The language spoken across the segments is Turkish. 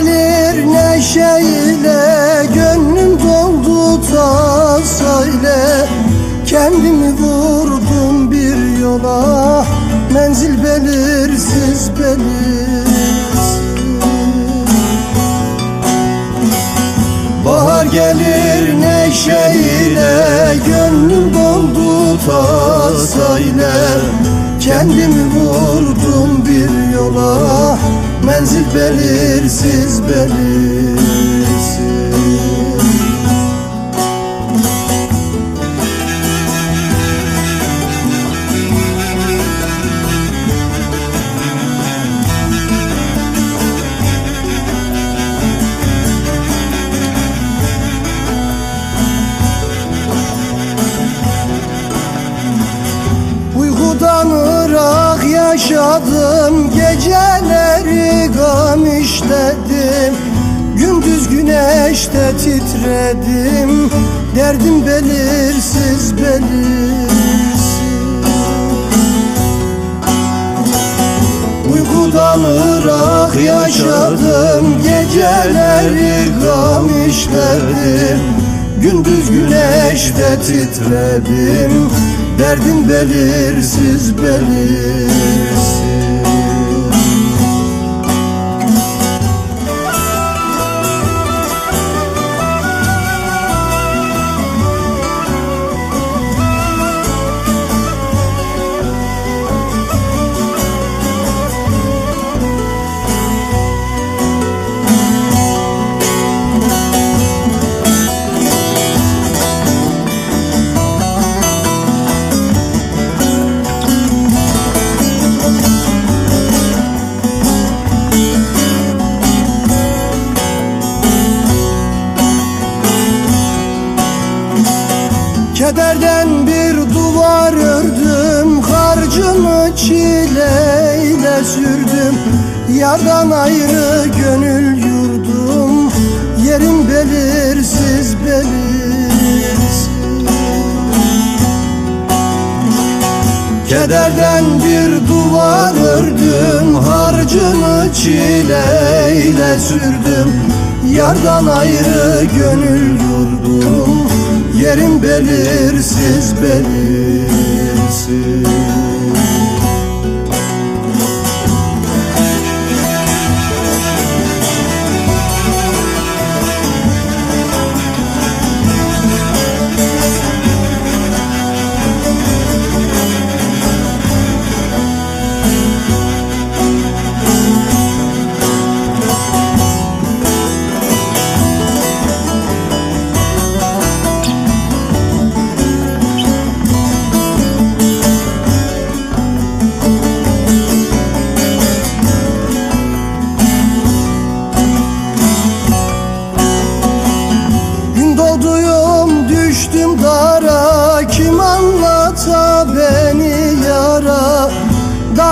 gelir neşeyle Gönlüm doldu tasayla Kendimi vurdum bir yola Menzil belirsiz belirsiz. Bahar gelir neşeyle Gönlüm doldu tasayla Kendimi vurdum bir yola Uykudan yaşadım Geceleri gam işledim Gündüz güneşte titredim. Derdim belirsiz belirsiz. Uykudan ırak yaşadım Geceleri gam işledim. Gündüz güneşte titredim Derdim belirsiz belirsiz Kederden bir duvar ördüm Harcımı çileyle sürdüm. Yardan ayrı gönül yurdum Yerim belirsiz belirsiz. Kederden bir duvar ördüm Harcımı çileyle sürdüm. Yardan ayrı gönül yurdum Yerim belirsiz belirsiz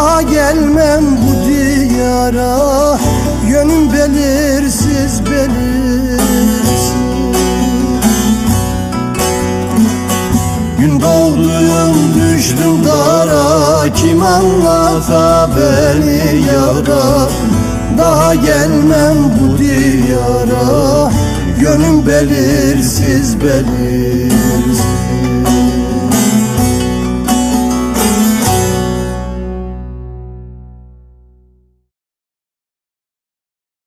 Daha gelmem bu diyara. Yönüm belirsiz belirsiz. Gün doğduyum düştüm dara. Kim anlata beni yara? Daha gelmem bu diyara. Gönlüm belirsiz belirsiz